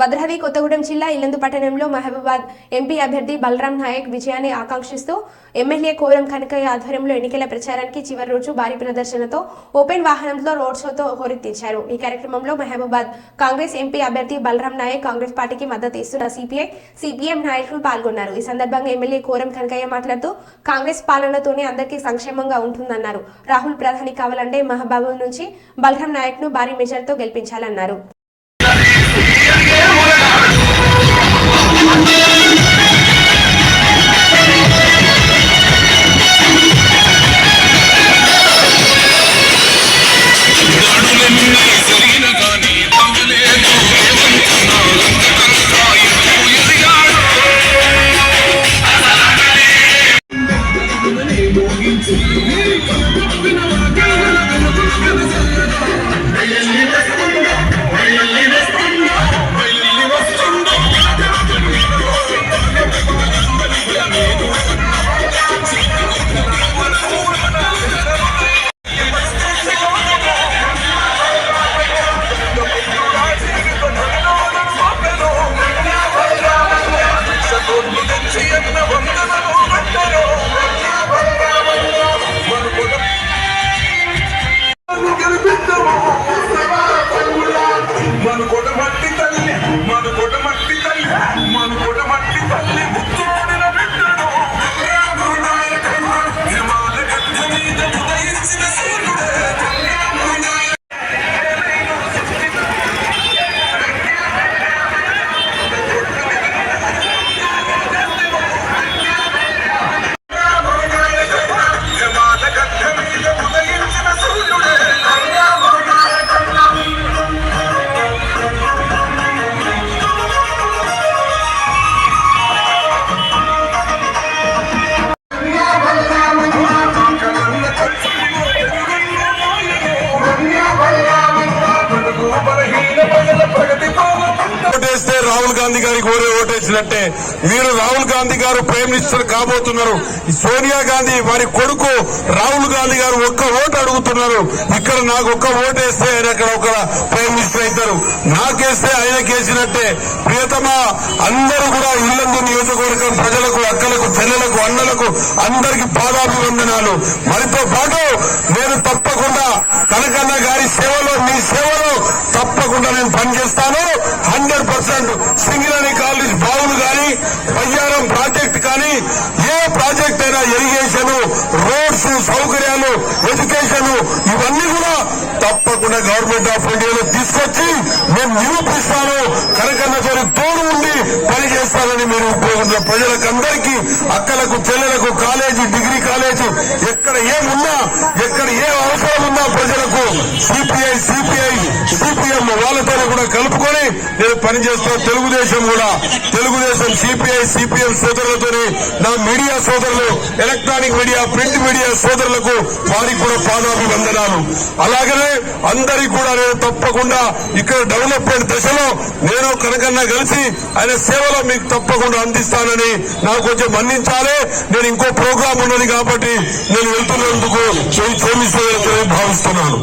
భద్రాద్రి కొత్తగూడెం జిల్లా ఇల్లందు పట్టణంలో మహబూబాద్ ఎంపీ అభ్యర్థి బలరాం నాయక్ విజయాన్ని ఆకాంక్షిస్తూ ఎమ్మెల్యే కోరం కనకయ్య ఆధ్వర్యంలో ఎన్నికల ప్రచారానికి చివరి రోజు భారీ ప్రదర్శనతో ఓపెన్ వాహనంతో రోడ్ షోతో హోరెత్తించారు. ఈ కార్యక్రమంలో మహబూబాద్ కాంగ్రెస్ ఎంపీ అభ్యర్థి బలరాం నాయక్ కాంగ్రెస్ పార్టీకి మద్దతు ఇస్తున్న సిపిఐ సిపిఎం నాయకులు పాల్గొన్నారు. ఈ సందర్భంగా ఎమ్మెల్యే కోరం కనకయ్య మాట్లాడుతూ కాంగ్రెస్ పాలనతోనే అందరికీ సంక్షేమంగా ఉంటుందన్నారు. రాహుల్ ప్రధాని కావాలంటే మహబాబు నుంచి బలరాం నాయక్ను భారీ మెజార్టీతో గెలిపించాలన్నారు. Thank you. మన కొట మట్టి తల్లి మన రాహుల్ గాంధీ గారికి ఓరే ఓటేసినట్టే మీరు రాహుల్ గాంధీ గారు ప్రైమ్ మినిస్టర్ కాబోతున్నారు. సోనియా గాంధీ వారి కొడుకు రాహుల్ గాంధీ గారు ఒక్క ఓటు అడుగుతున్నారు. ఇక్కడ నాకు ఒక్క ఓటేస్తే ఆయన అక్కడ ఒక ప్రైమ్ మినిస్టర్ అవుతారు. నాకేస్తే ఆయనకేసినట్టే ప్రియతమా అందరూ కూడా ఇల్లందు నియోజకవర్గం ప్రజలకు అక్కలకు చెల్లెలకు అన్నలకు అందరికి పాదాభివందనాలు. మరితో పాటు నేను తప్పకుండా కనకన్న గారి సేవలో మీ సేవలో తప్పకుండా నేను పనిచేస్తాను. అండ్ సింగిలని కాలేజ్ బావులు కానీ బయ్యారం ప్రాజెక్ట్ కానీ ఏ ప్రాజెక్ట్ అయినా ఇరిగేషన్ రోడ్స్ సౌకర్యాలు ఎడ్యుకేషన్ ఇవన్నీ కూడా తప్పకుండా గవర్నమెంట్ ఆఫ్ ఇండియాలో తీసుకొచ్చి మేము నిరూపిస్తాను. కనకన్నతో తోడు ఉండి పని చేస్తానని మీరు ఉపయోగించిన ప్రజలకందరికీ అక్కలకు చెల్లెలకు కాలేజీ డిగ్రీ కాలేజీ ఎక్కడ ఏమున్నా ఎక్కడ ఏ అవసరం ఉన్నా ప్రజలకు సిపిఐ సిపిఐ సిపిఎం వాళ్ళతో కూడా కలుపుకొని పనిచేస్తున్న తెలుగుదేశం కూడా తెలుగుదేశం సిపిఐ సిపిఎం సోదరులతో నా మీడియా సోదరులు ఎలక్ట్రానిక్ మీడియా ప్రింట్ మీడియా సోదరులకు వారికి కూడా పాదాభివందనాలు. అలాగనే అందరికీ కూడా నేను తప్పకుండా ఇక్కడ డెవలప్మెంట్ దశలో నేను కనకన్నా కలిసి ఆయన సేవలో మీకు తప్పకుండా అందిస్తానని నాకు కొంచెం మన్నించాలి. నేను ఇంకో ప్రోగ్రాం ఉన్నది కాబట్టి నేను వెళ్తున్నందుకు క్షమిస్తూ భావిస్తున్నాను.